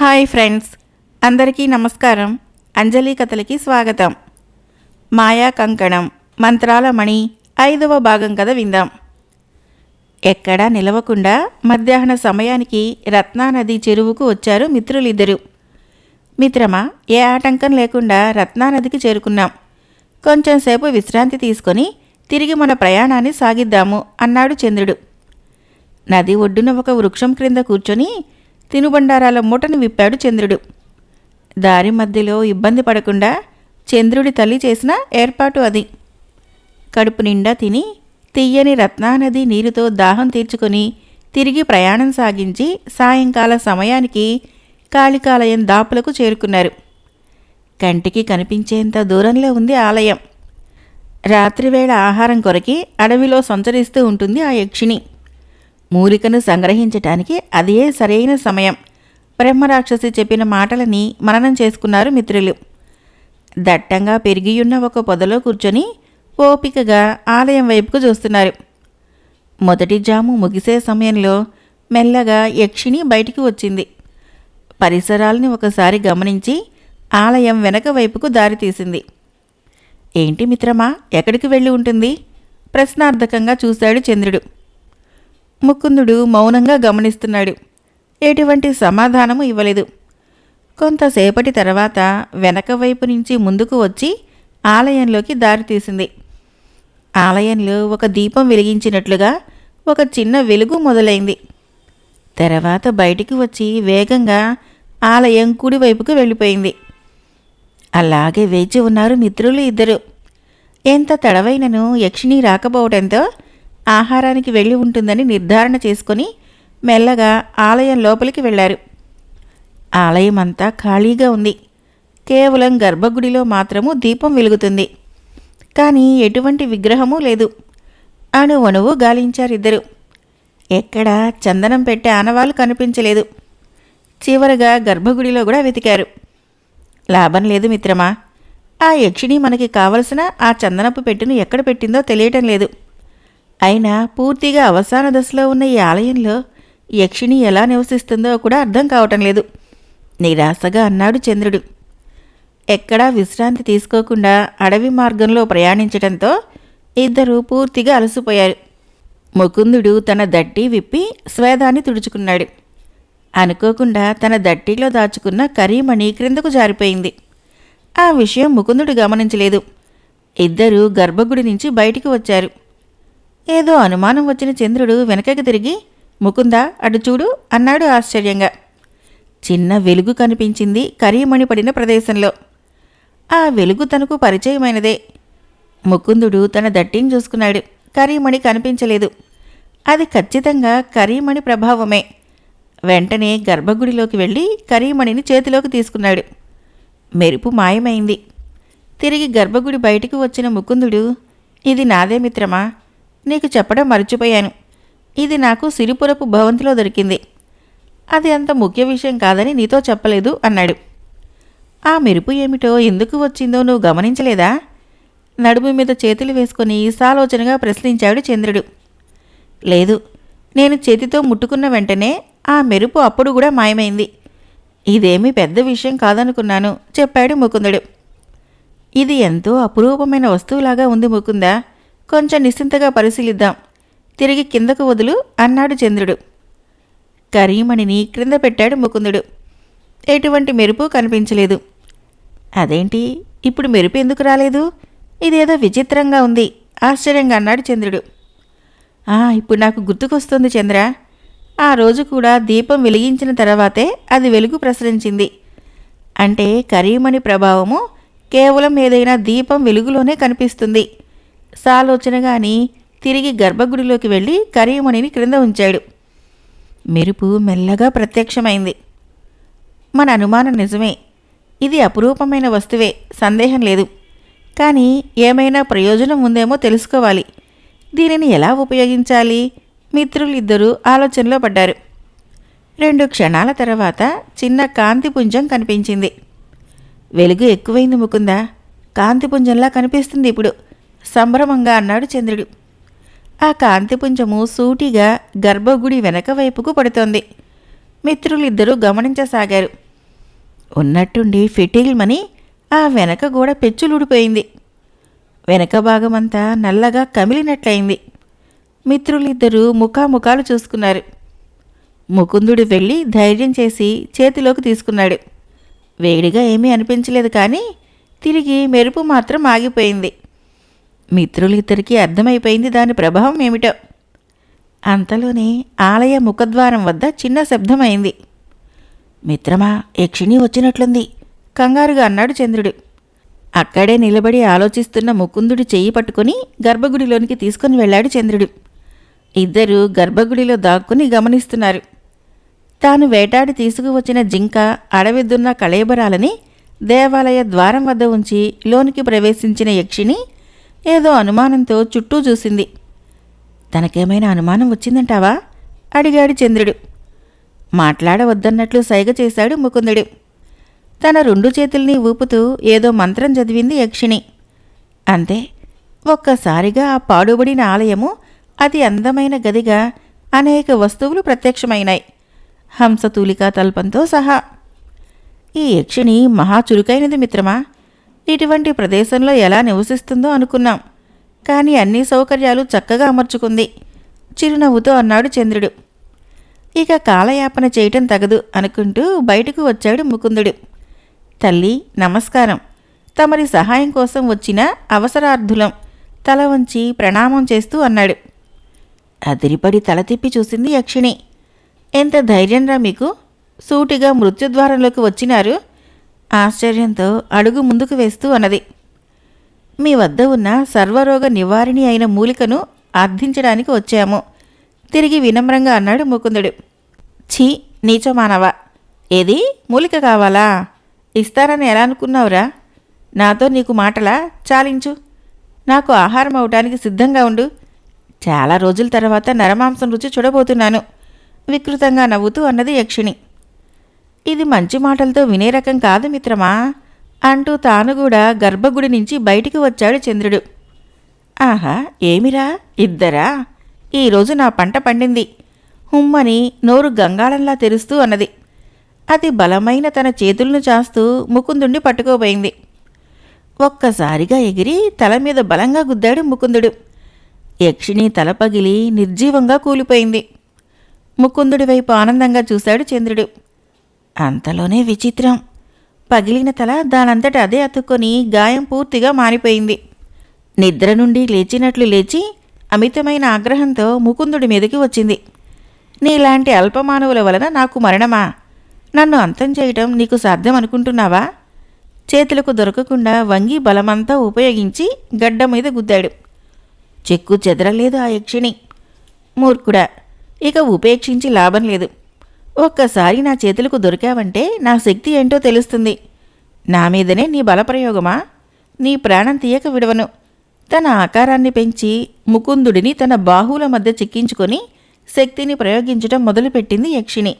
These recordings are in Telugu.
హాయ్ ఫ్రెండ్స్ అందరికీ నమస్కారం. అంజలి కథలకి స్వాగతం. మాయా కంకణం మంత్రాల మణి ఐదవ భాగం కథ విందాం. ఎక్కడా నిలవకుండా మధ్యాహ్న సమయానికి రత్నానది చెరువుకు వచ్చారు మిత్రులిద్దరు. మిత్రమా ఏ ఆటంకం లేకుండా రత్నానదికి చేరుకున్నాం. కొంచెంసేపు విశ్రాంతి తీసుకొని తిరిగి మన ప్రయాణాన్ని సాగిద్దాము అన్నాడు చంద్రుడు. నది ఒడ్డున ఒక వృక్షం క్రింద కూర్చొని తినుబండారాల మూటను విప్పాడు చంద్రుడు. దారి మధ్యలో ఇబ్బంది పడకుండా చంద్రుడి తల్లి చేసిన ఏర్పాటు అది. కడుపు నిండా తిని తియ్యని రత్నానది నీరుతో దాహం తీర్చుకొని తిరిగి ప్రయాణం సాగించి సాయంకాల సమయానికి కాళికాలయం దాపులకు చేరుకున్నారు. కంటికి కనిపించేంత దూరంలో ఉంది ఆలయం. రాత్రివేళ ఆహారం కొరకి అడవిలో సంచరిస్తూ ఉంటుంది ఆ యక్షిణి. మూలికను సంగ్రహించటానికి అదే సరైన సమయం. బ్రహ్మరాక్షసి చెప్పిన మాటలని మననం చేసుకున్నారు మిత్రులు. దట్టంగా పెరిగియున్న ఒక పొదలో కూర్చొని ఓపికగా ఆలయం వైపుకు చూస్తున్నారు. మొదటి జాము ముగిసే సమయంలో మెల్లగా యక్షిణి బయటికి వచ్చింది. పరిసరాల్ని ఒకసారి గమనించి ఆలయం వెనక వైపుకు దారితీసింది ఏంటి మిత్రమా ఎక్కడికి వెళ్ళి ఉంటుంది? ప్రశ్నార్థకంగా చూశాడు చంద్రుడు. ముకుందుడు మౌనంగా గమనిస్తున్నాడు. ఎటువంటి సమాధానము ఇవ్వలేదు. కొంతసేపటి తర్వాత వెనక వైపు నుంచి ముందుకు వచ్చి ఆలయంలోకి దారి తీసింది. ఆలయంలో ఒక దీపం వెలిగించినట్లుగా ఒక చిన్న వెలుగు మొదలైంది. తర్వాత బయటికి వచ్చి వేగంగా ఆలయం కుడివైపుకు వెళ్ళిపోయింది. అలాగే వేచి ఉన్నారు మిత్రులు ఇద్దరు. ఎంత తడవైనను యక్షిణి రాకపోవడంతో ఆహారానికి వెళ్ళి ఉంటుందని నిర్ధారణ చేసుకొని మెల్లగా ఆలయం లోపలికి వెళ్ళారు. ఆలయం అంతా ఖాళీగా ఉంది. కేవలం గర్భగుడిలో మాత్రము దీపం వెలుగుతుంది. కానీ ఎటువంటి విగ్రహము లేదు. అణువణువు గాలించారిద్దరు. ఎక్కడా చందనం పెట్టే ఆనవాలు కనిపించలేదు. చివరగా గర్భగుడిలో కూడా వెతికారు. లాభం లేదు మిత్రమా. ఆ యక్షిణి మనకి కావలసిన ఆ చందనపు పెట్టెను ఎక్కడ పెట్టిందో తెలియటం లేదు. అయినా పూర్తిగా అవసాన దశలో ఉన్న ఈ ఆలయంలో యక్షిణి ఎలా నివసిస్తుందో కూడా అర్థం కావటం లేదు. నిరాశగా అన్నాడు చంద్రుడు. ఎక్కడా విశ్రాంతి తీసుకోకుండా అడవి మార్గంలో ప్రయాణించడంతో ఇద్దరూ పూర్తిగా అలసిపోయారు. ముకుందుడు తన దట్టి విప్పి స్వేదాన్ని తుడుచుకున్నాడు. అనుకోకుండా తన దట్టిలో దాచుకున్న కరీమణి క్రిందకు జారిపోయింది. ఆ విషయం ముకుందుడు గమనించలేదు. ఇద్దరూ గర్భగుడి నుంచి బయటికి వచ్చారు. ఏదో అనుమానం వచ్చిన చంద్రుడు వెనకకి తిరిగి ముకుందా అటు చూడు అన్నాడు ఆశ్చర్యంగా. చిన్న వెలుగు కనిపించింది కరీమణి పడిన ప్రదేశంలో. ఆ వెలుగు తనకు పరిచయమైనదే. ముకుందుడు తన దట్టిని చూసుకున్నాడు. కరీమణి కనిపించలేదు. అది ఖచ్చితంగా కరీమణి ప్రభావమే. వెంటనే గర్భగుడిలోకి వెళ్ళి కరీమణిని చేతిలోకి తీసుకున్నాడు. మెరుపు మాయమైంది. తిరిగి గర్భగుడి బయటికి వచ్చిన ముకుందుడు ఇది నాదే మిత్రమా? నీకు చెప్పడం మర్చిపోయాను. ఇది నాకు సిరిపురపు భవంతిలో దొరికింది. అది అంత ముఖ్య విషయం కాదని నీతో చెప్పలేదు అన్నాడు. ఆ మెరుపు ఏమిటో ఎందుకు వచ్చిందో నువ్వు గమనించలేదా? నడుము మీద చేతులు వేసుకొని సాలోచనగా ప్రశ్నించాడు చంద్రుడు. లేదు నేను చేతితో ముట్టుకున్న వెంటనే ఆ మెరుపు అప్పుడు కూడా మాయమైంది. ఇదేమీ పెద్ద విషయం కాదనుకున్నాను చెప్పాడు ముకుందుడు. ఇది ఎంతో అపురూపమైన వస్తువులాగా ఉంది ముకుందా? కొంచెం నిశ్చింతగా పరిశీలిద్దాం. తిరిగి కిందకు వదులు అన్నాడు చంద్రుడు. కరీమణిని క్రింద పెట్టాడు ముకుందుడు. ఎటువంటి మెరుపు కనిపించలేదు. అదేంటి? ఇప్పుడు మెరుపు ఎందుకు రాలేదు? ఇదేదో విచిత్రంగా ఉంది. ఆశ్చర్యంగా అన్నాడు చంద్రుడు. "ఆ, ఇప్పుడు నాకు గుర్తుకొస్తుంది చంద్ర. ఆ రోజు కూడా దీపం వెలిగించిన తర్వాతే అది వెలుగు ప్రసరించింది. అంటే కరీమణి ప్రభావము కేవలం ఏదైనా దీపం వెలుగులోనే కనిపిస్తుంది. సాలోచనగాని తిరిగి గర్భగుడిలోకి వెళ్ళి కరీమణిని క్రింద ఉంచాడు. మెరుపు మెల్లగా ప్రత్యక్షమైంది. మన అనుమానం నిజమే. ఇది అపురూపమైన వస్తువే. సందేహం లేదు. కానీ ఏమైనా ప్రయోజనం ఉందేమో తెలుసుకోవాలి. దీనిని ఎలా ఉపయోగించాలి? మిత్రులిద్దరూ ఆలోచనలో పడ్డారు. రెండు క్షణాల తర్వాత చిన్న కాంతిపుంజం కనిపించింది. వెలుగు ఎక్కువైంది ముకుందా? కాంతిపుంజంలా కనిపిస్తుంది ఇప్పుడు. సంభ్రమంగా అన్నాడు చంద్రుడు. ఆ కాంతిపుంజము సూటిగా గర్భగుడి వెనక వైపుకు పడుతోంది. మిత్రులిద్దరూ గమనించసాగారు. ఉన్నట్టుండి ఫిటిల్మని ఆ వెనక గోడ పెచ్చులుడిపోయింది. వెనక భాగమంతా నల్లగా కమిలినట్లయింది. మిత్రులిద్దరూ ముఖాముఖాలు చూసుకున్నారు. ముకుందుడు వెళ్ళి ధైర్యం చేసి చేతిలోకి తీసుకున్నాడు. వేడిగా ఏమీ అనిపించలేదు కానీ తిరిగి మెరుపు మాత్రం ఆగిపోయింది. మిత్రులిద్దరికీ అర్థమైపోయింది దాని ప్రభావం ఏమిటో. అంతలోనే ఆలయ ముఖద్వారం వద్ద చిన్న శబ్దమైంది. మిత్రమా యక్షిణి వచ్చినట్లుంది? కంగారుగా అన్నాడు చంద్రుడు. అక్కడే నిలబడి ఆలోచిస్తున్న ముకుందుడి చెయ్యి పట్టుకుని గర్భగుడిలోనికి తీసుకుని వెళ్ళాడు చంద్రుడు. ఇద్దరూ గర్భగుడిలో దాక్కుని గమనిస్తున్నారు. తాను వేటాడి తీసుకువచ్చిన జింక అడవిద్దున్న కళేబరాలని దేవాలయ ద్వారం వద్ద ఉంచి లోనికి ప్రవేశించిన యక్షిని ఏదో అనుమానంతో చుట్టూ చూసింది. తనకేమైనా అనుమానం వచ్చిందంటావా? అడిగాడు చంద్రుడు. మాట్లాడవద్దన్నట్లు సైగ చేశాడు ముకుందుడు. తన రెండు చేతుల్ని ఊపుతూ ఏదో మంత్రం చదివింది యక్షిణి. అంతే ఒక్కసారిగా ఆ పాడుబడిన ఆలయము అతి అందమైన గదిగా అనేక వస్తువులు ప్రత్యక్షమైనాయి. హంసతూలికా తల్పంతో సహా. ఈ యక్షిణి మహా చురుకైనది మిత్రమా? ఇటువంటి ప్రదేశంలో ఎలా నివసిస్తుందో అనుకున్నాం. కానీ అన్ని సౌకర్యాలు చక్కగా అమర్చుకుంది. చిరునవ్వుతో అన్నాడు చంద్రుడు. ఇక కాలయాపన చేయటం తగదు అనుకుంటూ బయటకు వచ్చాడు ముకుందుడు. తల్లి నమస్కారం. తమరి సహాయం కోసం వచ్చిన అవసరార్థులం తల వంచి ప్రణామం చేస్తూ అన్నాడు. అదిరిపడి తల తిప్పి చూసింది యక్షిణి. ఎంత ధైర్యంరా మీకు? సూటిగా మృత్యుద్వారంలోకి వచ్చినారు. ఆశ్చర్యంతో అడుగు ముందుకు వేస్తూ అన్నది. మీ వద్ద ఉన్న సర్వరోగ నివారిణి అయిన మూలికను అర్థించడానికి వచ్చాము. తిరిగి వినమ్రంగా అన్నాడు ముకుందుడు. ఛీ నీచమానవా. ఏది? మూలిక కావాలా? ఇస్తానని ఎలా అనుకున్నావురా? నాతో నీకు మాటలా? చాలించు. నాకు ఆహారం అవటానికి సిద్ధంగా ఉండు. చాలా రోజుల తర్వాత నరమాంసం రుచి చూడబోతున్నాను. వికృతంగా నవ్వుతూ అన్నది యక్షిణి. ఇది మంచి మాటలతో వినే రకం కాదు మిత్రమా అంటూ తాను కూడా గర్భగుడి నుంచి బయటికి వచ్చాడు చంద్రుడు. ఆహా ఏమిరా? ఇద్దరా? ఈరోజు నా పంట పండింది. హుమ్మని నోరు గంగాళంలా తెరుస్తూ అన్నది. అది బలమైన తన చేతులను చాస్తూ ముకుందుణ్ణి పట్టుకోబోయింది. ఒక్కసారిగా ఎగిరి తల మీద బలంగా గుద్దాడు ముకుందుడు. యక్షిణి తల పగిలి నిర్జీవంగా కూలిపోయింది. ముకుందుడి వైపు ఆనందంగా చూశాడు చంద్రుడు. అంతలోనే విచిత్రం. పగిలిన తల దానంతట అదే అతుక్కొని గాయం పూర్తిగా మారిపోయింది. నిద్ర నుండి లేచినట్లు లేచి అమితమైన ఆగ్రహంతో ముకుందుడి మీదకి వచ్చింది. నీలాంటి అల్పమానవుల వలన నాకు మరణమా? నన్ను అంతం చేయటం నీకు సాధ్యం అనుకుంటున్నావా చేతులకు దొరకకుండా వంగి బలమంతా ఉపయోగించి గడ్డ మీద గుద్దాడు. చెక్కు చెదరలేదు ఆ యక్షిణి. మూర్ఖుడా ఇక ఉపేక్షించి లాభం లేదు. ఒక్కసారి నా చేతులకు దొరికావంటే నా శక్తి ఏంటో తెలుస్తుంది. నా మీదనే నీ బలప్రయోగమా? నీ ప్రాణం తీయక విడవను. తన ఆకారాన్ని పెంచి ముకుందుడిని తన బాహువుల మధ్య చిక్కించుకొని శక్తిని ప్రయోగించడం మొదలుపెట్టింది యక్షిణి.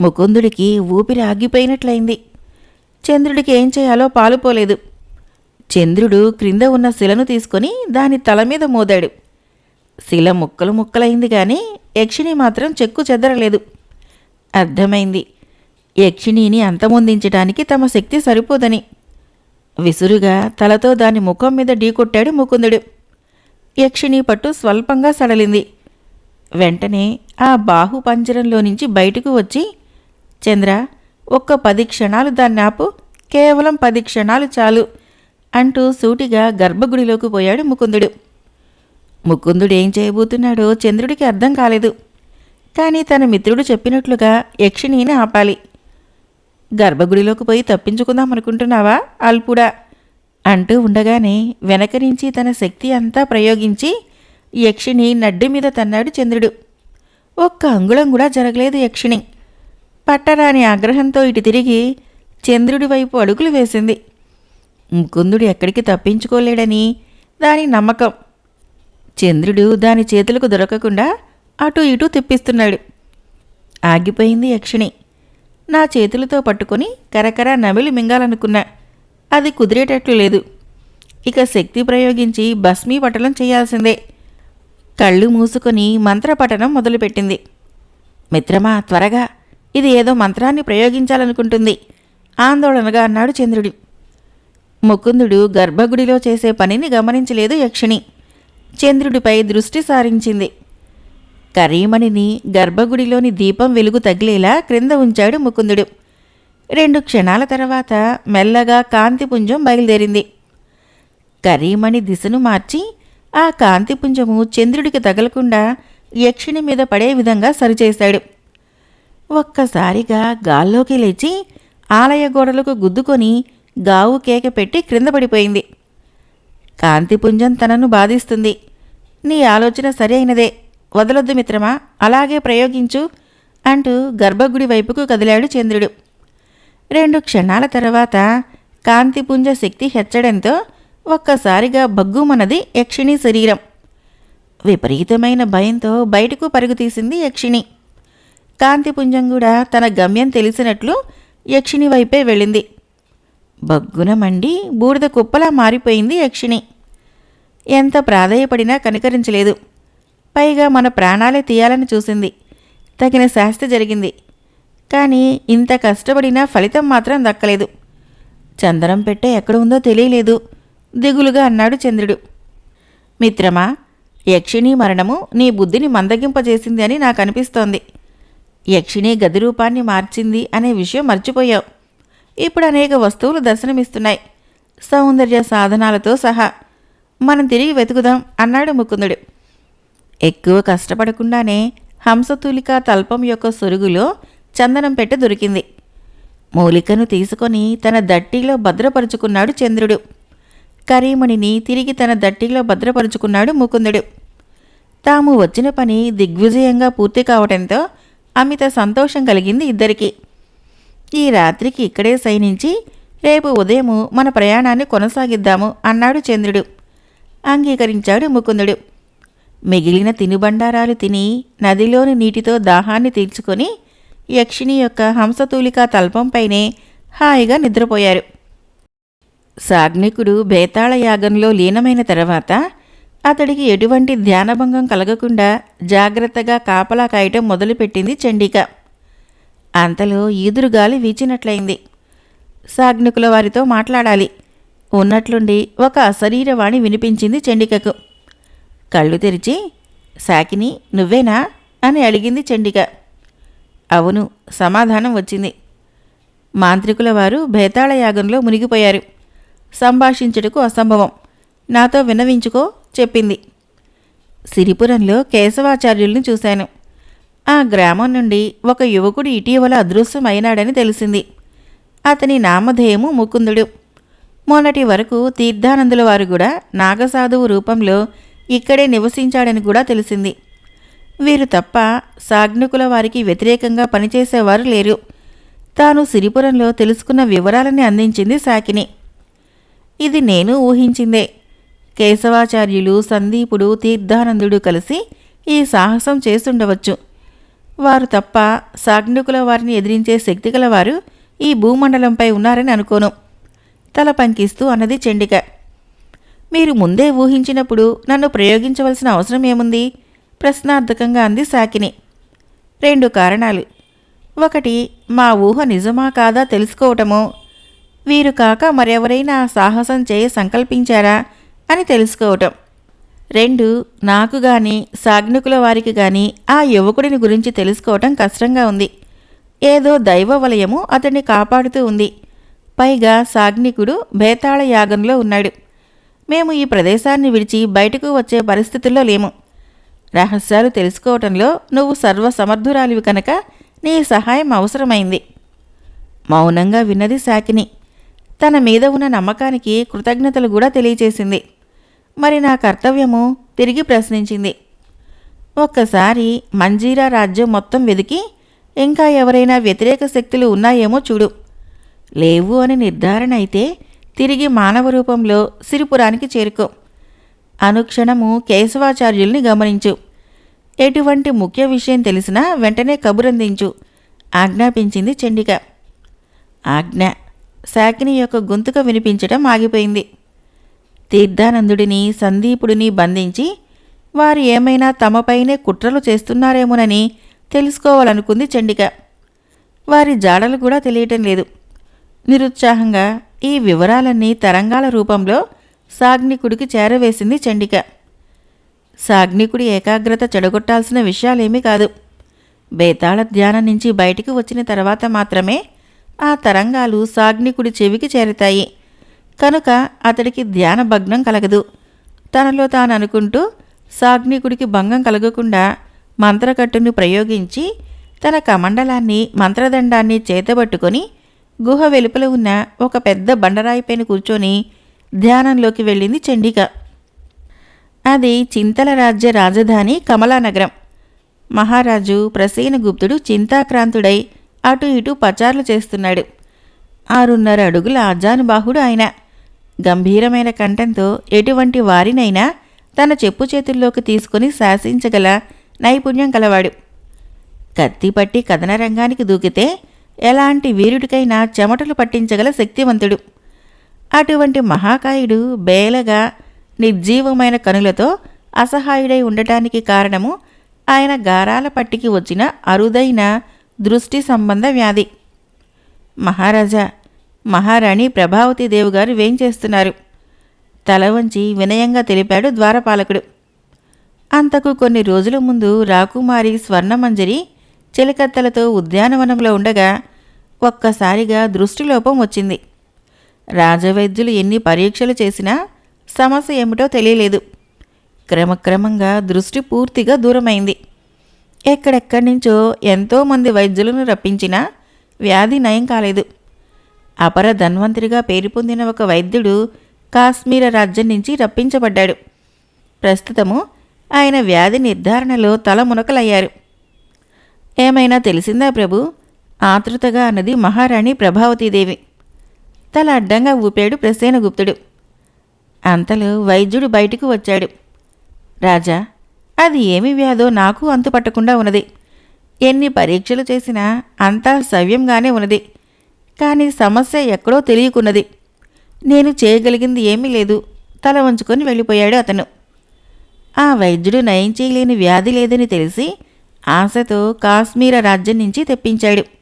ముకుందుడికి ఊపిరి ఆగిపోయినట్లయింది. చంద్రుడికి ఏం చేయాలో పాలుపోలేదు. చంద్రుడు క్రింద ఉన్న శిలను తీసుకొని దాని తల మీద మోదాడు. శిల ముక్కలు ముక్కలైంది కానీ యక్షిణి మాత్రం చెక్కు చెదరలేదు. అర్థమైంది. యక్షిణిని అంతమొందించడానికి తమ శక్తి సరిపోదని. విసురుగా తలతో దాని ముఖం మీద ఢీకొట్టాడు ముకుందుడు. యక్షిణి పట్టు స్వల్పంగా సడలింది. వెంటనే ఆ బాహు పంజరంలో నుంచి బయటకు వచ్చి చంద్ర ఒక్క పది క్షణాలు దాన్ని ఆపు. కేవలం పది క్షణాలు చాలు అంటూ సూటిగా గర్భగుడిలోకి పోయాడు ముకుందుడు. ముకుందుడు ఏం చేయబోతున్నాడో చంద్రుడికి అర్థం కాలేదు. కానీ తన మిత్రుడు చెప్పినట్లుగా యక్షిణిని ఆపాలి. గర్భగుడిలోకి పోయి తప్పించుకుందాం అనుకుంటున్నావా అల్పుడా? అంటూ ఉండగానే వెనక నుంచి తన శక్తి అంతా ప్రయోగించి యక్షిణి నడ్డి మీద తన్నాడు చంద్రుడు. ఒక్క అంగుళం కూడా జరగలేదు యక్షిణి. పట్టరాని ఆగ్రహంతో ఇటు తిరిగి చంద్రుడి వైపు అడుగులు వేసింది. ముకుందుడు ఎక్కడికి తప్పించుకోలేడని దాని నమ్మకం. చంద్రుడు దాని చేతులకు దొరకకుండా అటు ఇటు తిప్పిస్తున్నాడు. ఆగిపోయింది యక్షిణి. నా చేతులతో పట్టుకొని కరకర నమిలి మింగాలనుకున్నా. అది కుదిరేటట్లు లేదు. ఇక శక్తి ప్రయోగించి భస్మీ పటలం చేయాల్సిందే. కళ్ళు మూసుకొని మంత్రపఠనం మొదలుపెట్టింది. మిత్రమా త్వరగా. ఇది ఏదో మంత్రాన్ని ప్రయోగించాలనుకుంటుంది. ఆందోళనగా అన్నాడు చంద్రుడు. ముకుందుడు గర్భగుడిలో చేసే పనిని గమనించలేదు యక్షిణి. చంద్రుడిపై దృష్టి సారించింది. కరీమణిని గర్భగుడిలోని దీపం వెలుగు తగిలేలా క్రింద ఉంచాడు ముకుందుడు. రెండు క్షణాల తర్వాత మెల్లగా కాంతిపుంజం బయలుదేరింది. కరీమణి దిశను మార్చి ఆ కాంతిపుంజము చంద్రుడికి తగలకుండా యక్షిణి మీద పడే విధంగా సరిచేశాడు. ఒక్కసారిగా గాల్లోకి లేచి ఆలయ గోడలకు గుద్దుకొని గావు కేక పెట్టి క్రింద పడిపోయింది. కాంతిపుంజం తనను బాధిస్తుంది. నీ ఆలోచన సరి అయినదే. వదలొద్దు మిత్రమా? అలాగే ప్రయోగించు అంటూ గర్భగుడి వైపుకు కదిలాడు చంద్రుడు. రెండు క్షణాల తర్వాత కాంతిపుంజ శక్తి హెచ్చడంతో ఒక్కసారిగా బగ్గుమన్నది యక్షిణి శరీరం. విపరీతమైన భయంతో బయటకు పరుగు తీసింది యక్షిణి. కాంతిపుంజం కూడా తన గమ్యం తెలిసినట్లు యక్షిణి వైపే వెళ్ళింది. బగ్గున మండి బూడిద కుప్పలా మారిపోయింది యక్షిణి. ఎంత ప్రాధేయపడినా కనికరించలేదు. పైగా మన ప్రాణాలే తీయాలని చూసింది. తగిన శాస్తి జరిగింది. కానీ ఇంత కష్టపడినా ఫలితం మాత్రం దక్కలేదు. చందనం పెట్టె ఎక్కడ ఉందో తెలియలేదు. దిగులుగా అన్నాడు చంద్రుడు. మిత్రమా యక్షిణీ మరణము నీ బుద్ధిని మందగింపజేసింది అని నాకు అనిపిస్తోంది యక్షిణి గది రూపాన్ని మార్చింది అనే విషయం మర్చిపోయావు. ఇప్పుడు అనేక వస్తువులు దర్శనమిస్తున్నాయి. సౌందర్య సాధనాలతో సహా. మనం తిరిగి వెతుకుదాం అన్నాడు ముకుందుడు. ఎక్కువ కష్టపడకుండానే హంసతూలిక తల్పం యొక్క సొరుగులో చందనం పెట్టె దొరికింది. మూలికను తీసుకొని తన దట్టిలో భద్రపరుచుకున్నాడు చంద్రుడు. కరీమణిని తిరిగి తన దట్టిలో భద్రపరుచుకున్నాడు ముకుందుడు. తాము వచ్చిన పని దిగ్విజయంగా పూర్తి కావడంతో అమిత సంతోషం కలిగింది ఇద్దరికి. ఈ రాత్రికి ఇక్కడే శయనించి రేపు ఉదయము మన ప్రయాణాన్ని కొనసాగిద్దాము అన్నాడు చంద్రుడు. అంగీకరించాడు ముకుందుడు. మిగిలిన తినుబండారాలు తిని నదిలోని నీటితో దాహాన్ని తీర్చుకొని యక్షిణి యొక్క హంసతూలిక తల్పంపైనే హాయిగా నిద్రపోయారు. సాగ్నికుడు బేతాళ యాగంలో లీనమైన తర్వాత అతడికి ఎటువంటి ధ్యానభంగం కలగకుండా జాగ్రత్తగా కాపలా కాయటం మొదలుపెట్టింది చండిక. అంతలో ఈదురుగాలి వీచినట్లయింది. సాగ్నికుల వారితో మాట్లాడాలి. ఉన్నట్లుండి ఒక అశరీరవాణి వినిపించింది చండికకు. కళ్ళు తెరిచి సాకిని నువ్వేనా? అని అడిగింది చండిక. అవును సమాధానం వచ్చింది. మాంత్రికుల వారు భేతాళ యాగంలో మునిగిపోయారు. సంభాషించుటకు అసంభవం. నాతో వినవించుకో చెప్పింది. సిరిపురంలో కేశవాచార్యుల్ని చూశాను. ఆ గ్రామం నుండి ఒక యువకుడు ఇటీవల అదృశ్యమైనాడని తెలిసింది. అతని నామధేయము ముకుందుడు. మొన్నటి వరకు తీర్థానందుల వారు కూడా నాగసాధువు రూపంలో ఇక్కడే నివసించాడని కూడా తెలిసింది. వీరు తప్ప సాగ్నికుల వారికి వ్యతిరేకంగా పనిచేసేవారు లేరు. తాను సిరిపురంలో తెలుసుకున్న వివరాలని అందించింది సాకిని. ఇది నేను ఊహించిందే. కేశవాచార్యులు సందీపుడు తీర్థానందుడు కలిసి ఈ సాహసం చేస్తుండవచ్చు. వారు తప్ప సాగ్నికుల వారిని ఎదిరించే శక్తి గలవారు ఈ భూమండలంపై ఉన్నారని అనుకోను. తల పంకిస్తూ అన్నది చెండిక. మీరు ముందే ఊహించినప్పుడు నన్ను ప్రయోగించవలసిన అవసరం ఏముంది? ప్రశ్నార్థకంగా అంది సాకిని. రెండు కారణాలు. ఒకటి మా ఊహ నిజమా కాదా తెలుసుకోవటము. వీరు కాక మరెవరైనా సాహసం చేయ సంకల్పించారా అని తెలుసుకోవటం. రెండు నాకు గాని సాగ్నికుల వారికి గాని ఆ యువకుడిని గురించి తెలుసుకోవటం కష్టంగా ఉంది. ఏదో దైవ వలయము అతన్ని కాపాడుతూ ఉంది. పైగా సాగ్నికుడు బేతాళ యాగంలో ఉన్నాడు. మేము ఈ ప్రదేశాన్ని విడిచి బయటకు వచ్చే పరిస్థితుల్లో లేము. రహస్యాలు తెలుసుకోవటంలో నువ్వు సర్వసమర్థురాలివి కనుక నీ సహాయం అవసరమైంది. మౌనంగా విన్నది సాకిని తన మీద ఉన్న నమ్మకానికి కృతజ్ఞతలు కూడా తెలియచేసింది. మరి నా కర్తవ్యము? తిరిగి ప్రశ్నించింది. ఒక్కసారి మంజీరా రాజ్యం మొత్తం వెదికి ఇంకా ఎవరైనా వ్యతిరేక శక్తులు ఉన్నాయేమో చూడు. లేవు అని నిర్ధారణ అయితే తిరిగి మానవ రూపంలో సిరిపురానికి చేరుకో. అనుక్షణము కేశవాచార్యుల్ని గమనించు. ఎటువంటి ముఖ్య విషయం తెలిసినా వెంటనే కబురందించు ఆజ్ఞాపించింది చండిక. ఆజ్ఞ శాకిని యొక్క గొంతుక వినిపించటం ఆగిపోయింది. తీర్థానందుడిని సందీపుడిని బంధించి వారు ఏమైనా తమపైనే కుట్రలు చేస్తున్నారేమోనని తెలుసుకోవాలనుకుంది చండిక. వారి జాడలు కూడా తెలియటం లేదు. నిరుత్సాహంగా ఈ వివరాలన్నీ తరంగాల రూపంలో సాగ్నికుడికి చేరవేసింది చండిక. సాగ్నికుడి ఏకాగ్రత చెడగొట్టాల్సిన విషయాలేమీ కాదు. బేతాళ ధ్యానం నుంచి బయటికి వచ్చిన తర్వాత మాత్రమే ఆ తరంగాలు సాగ్నికుడి చెవికి చేరుతాయి. కనుక అతడికి ధ్యాన భగ్నం కలగదు. తనలో తాను అనుకుంటూ సాగ్నికుడికి భంగం కలగకుండా మంత్రకట్టును ప్రయోగించి తన కమండలాన్ని మంత్రదండాన్ని చేతబట్టుకొని గుహ వెలుపల ఉన్న ఒక పెద్ద బండరాయిపైన కూర్చొని ధ్యానంలోకి వెళ్ళింది చండిక. అది చింతల రాజ్య రాజధాని కమలానగరం. మహారాజు ప్రసీనగుప్తుడు చింతాక్రాంతుడై అటు ఇటు పచార్లు చేస్తున్నాడు. ఆరున్నర అడుగుల ఆజానుబాహుడు ఆయన. గంభీరమైన కంఠంతో ఎటువంటి వారినైనా తన చెప్పు చేతుల్లోకి తీసుకుని శాసించగల నైపుణ్యం కలవాడు కత్తిపట్టి కథన రంగానికి దూకితే ఎలాంటి వీరుడికైనా చెమటలు పట్టించగల శక్తివంతుడు. అటువంటి మహాకాయుడు బేలగా నిర్జీవమైన కనులతో అసహాయుడై ఉండటానికి కారణము ఆయన గారాల పట్టికి వచ్చిన అరుదైన దృష్టి సంబంధ వ్యాధి. మహారాజా మహారాణి ప్రభావతీదేవి గారు వేం చేస్తున్నారు? తల వంచి వినయంగా తెలిపాడు ద్వారపాలకుడు. అంతకు కొన్ని రోజుల ముందు రాకుమారి స్వర్ణమంజరి చిలకత్తలతో ఉద్యానవనంలో ఉండగా ఒక్కసారిగా దృష్టిలోపం వచ్చింది. రాజవైద్యులు ఎన్ని పరీక్షలు చేసినా సమస్య ఏమిటో తెలియలేదు. క్రమక్రమంగా దృష్టి పూర్తిగా దూరమైంది. ఎక్కడెక్కడి నుంచో ఎంతోమంది వైద్యులను రప్పించినా వ్యాధి నయం కాలేదు. అపర ధన్వంతరిగా పేరు పొందిన ఒక వైద్యుడు కాశ్మీర రాజ్యం నుంచి రప్పించబడ్డాడు. ప్రస్తుతము ఆయన వ్యాధి నిర్ధారణలో తల మునకలయ్యారు ఏమైనా తెలిసిందా ప్రభు? ఆతృతగా అన్నది మహారాణి ప్రభావతీదేవి. తల అడ్డంగా ఊపాడు ప్రసేనగుప్తుడు. అంతలో వైద్యుడు బయటకు వచ్చాడు. రాజా అది ఏమి వ్యాధో నాకు అంతుపట్టకుండా ఉన్నది. ఎన్ని పరీక్షలు చేసినా అంతా సవ్యంగానే ఉన్నది. కానీ సమస్య ఎక్కడో తెలియకున్నది. నేను చేయగలిగింది ఏమీ లేదు. తల వంచుకొని వెళ్ళిపోయాడు అతను. ఆ వైద్యుడు నయం చేయలేని వ్యాధి లేదని తెలిసి ఆశతో కాశ్మీర రాజ్యం నుంచి తెప్పించాడు.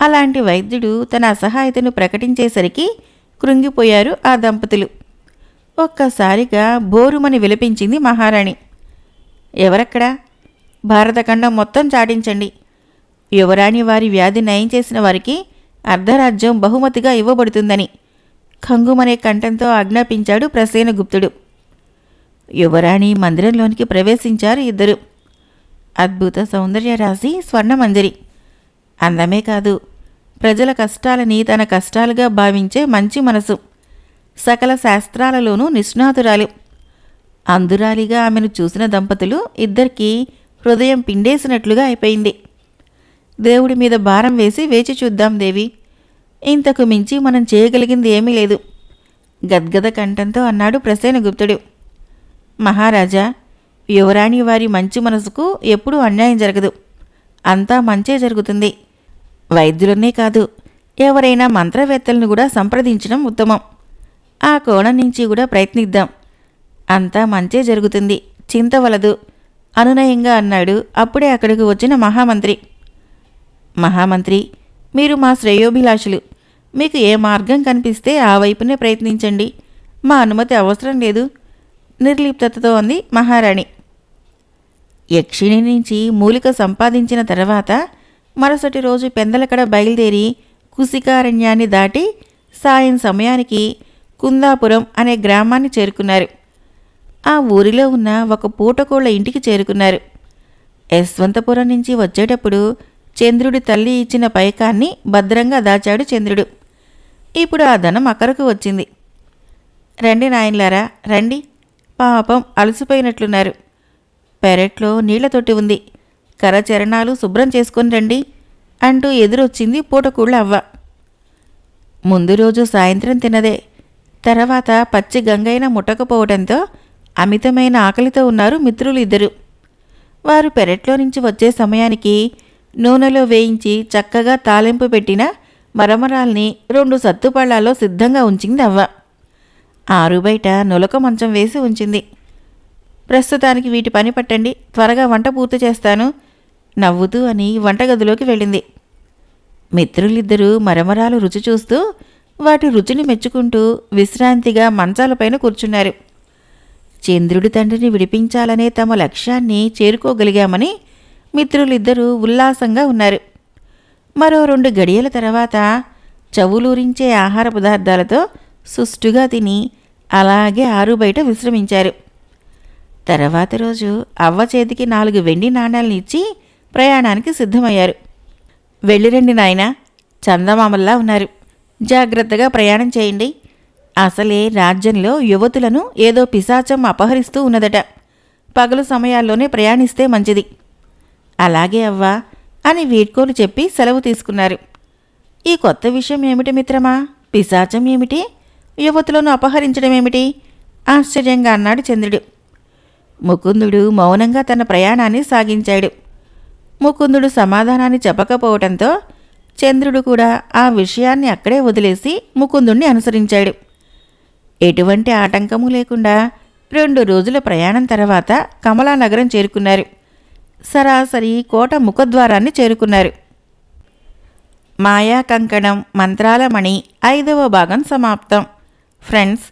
అలాంటి వైద్యుడు తన అసహాయతను ప్రకటించేసరికి కృంగిపోయారు ఆ దంపతులు. ఒక్కసారిగా బోరుమని విలపించింది మహారాణి. ఎవరక్కడా? భారతఖండం మొత్తం చాటించండి. యువరాణి వారి వ్యాధి నయం చేసిన వారికి అర్ధరాజ్యం బహుమతిగా ఇవ్వబడుతుందని ఖంగుమనే కంఠంతో ఆజ్ఞాపించాడు ప్రసేనగుప్తుడు. యువరాణి మందిరంలోనికి ప్రవేశించారు ఇద్దరు. అద్భుత సౌందర్య రాశి స్వర్ణమంజరి అందమే కాదు. ప్రజల కష్టాలని తన కష్టాలుగా భావించే మంచి మనసు. సకల శాస్త్రాలలోనూ నిష్ణాతురాలు. అందురాలిగా ఆమెను చూసిన దంపతులు ఇద్దరికీ హృదయం పిండేసినట్లుగా అయిపోయింది. దేవుడి మీద భారం వేసి వేచి చూద్దాం దేవి. ఇంతకు మించి మనం చేయగలిగింది ఏమీ లేదు. గద్గద కంఠంతో అన్నాడు ప్రసేనగుప్తుడు. మహారాజా యువరాణి వారి మంచి మనసుకు ఎప్పుడూ అన్యాయం జరగదు. అంతా మంచే జరుగుతుంది. వైద్యులనే కాదు ఎవరైనా మంత్రవేత్తలను కూడా సంప్రదించడం ఉత్తమం. ఆ కోణం నుంచి కూడా ప్రయత్నిద్దాం. అంతా మంచే జరుగుతుంది చింతవలదు అనునయంగా అన్నాడు అప్పుడే అక్కడికి వచ్చిన మహామంత్రి. మహామంత్రి మీరు మా శ్రేయోభిలాషులు మీకు ఏ మార్గం కనిపిస్తే ఆ వైపునే ప్రయత్నించండి. మా అనుమతి అవసరం లేదు నిర్లిప్తతతో అంది మహారాణి. యక్షిణి నుంచి మూలిక సంపాదించిన తర్వాత మరుసటి రోజు పెందలకడ బయలుదేరి కుసికారణ్యాన్ని దాటి సాయం సమయానికి కుందాపురం అనే గ్రామాన్ని చేరుకున్నారు. ఆ ఊరిలో ఉన్న ఒక పూటకోళ్ళ ఇంటికి చేరుకున్నారు. యశ్వంతపురం నుంచి వచ్చేటప్పుడు చంద్రుడి తల్లి ఇచ్చిన పైకాన్ని భద్రంగా దాచాడు చంద్రుడు. ఇప్పుడు ఆ ధనం అక్కరకు వచ్చింది. రండి నాయన్లారా రండి. పాపం అలసిపోయినట్లున్నారు. పెరట్లో నీళ్ళ తొట్టి ఉంది. కరచరణాలు శుభ్రం చేసుకొని రండి అంటూ ఎదురొచ్చింది పూటకూళ్ళ అవ్వ. ముందు రోజు సాయంత్రం తినదే. తర్వాత పచ్చి గంగైన ముట్టకపోవడంతో అమితమైన ఆకలితో ఉన్నారు మిత్రులు ఇద్దరు. వారు పెరట్లో నుంచి వచ్చే సమయానికి నూనెలో వేయించి చక్కగా తాలింపు పెట్టిన మరమరాల్ని రెండు సత్తుపళ్ళాల్లో సిద్ధంగా ఉంచింది అవ్వ. ఆరు బయట నులక మంచం వేసి ఉంచింది. ప్రస్తుతానికి వీటి పని పట్టండి. త్వరగా వంట పూర్తి చేస్తాను. నవ్వుతూ అని వంటగదిలోకి వెళ్ళింది. మిత్రులిద్దరూ మరమరాలు రుచి చూస్తూ వాటి రుచిని మెచ్చుకుంటూ విశ్రాంతిగా మంచాలపైన కూర్చున్నారు. చంద్రుడి తండ్రిని విడిపించాలనే తమ లక్ష్యాన్ని చేరుకోగలిగామని మిత్రులిద్దరూ ఉల్లాసంగా ఉన్నారు. మరో రెండు గడియల తర్వాత చవులూరించే ఆహార పదార్థాలతో సుష్టుగా తిని అలాగే ఆరు బయట విశ్రమించారు. తర్వాత రోజు అవ్వ చేతికి నాలుగు వెండి నాణాలను ఇచ్చి ప్రయాణానికి సిద్ధమయ్యారు. వెళ్ళిరండి నాయన. చందమామల్లా ఉన్నారు. జాగ్రత్తగా ప్రయాణం చేయండి. అసలే రాజ్యంలో యువతులను ఏదో పిశాచం అపహరిస్తూ ఉన్నదట. పగలు సమయాల్లోనే ప్రయాణిస్తే మంచిది. అలాగే అవ్వా అని వీడ్కోలు చెప్పి సెలవు తీసుకున్నారు. ఈ కొత్త విషయం ఏమిటి మిత్రమా? పిశాచం ఏమిటి? యువతులను అపహరించడం ఏమిటి ఆశ్చర్యంగా అన్నాడు చంద్రుడు. ముకుందుడు మౌనంగా తన ప్రయాణాన్ని సాగించాడు. ముకుందుడు సమాధానాన్ని చెప్పకపోవటంతో చంద్రుడు కూడా ఆ విషయాన్ని అక్కడే వదిలేసి ముకుందుణ్ణి అనుసరించాడు. ఎటువంటి ఆటంకము లేకుండా రెండు రోజుల ప్రయాణం తర్వాత కమలానగరం చేరుకున్నారు. సరాసరి కోట ముఖద్వారాన్ని చేరుకున్నారు. మాయా కంకణం మంత్రాలమణి ఐదవ భాగం సమాప్తం. ఫ్రెండ్స్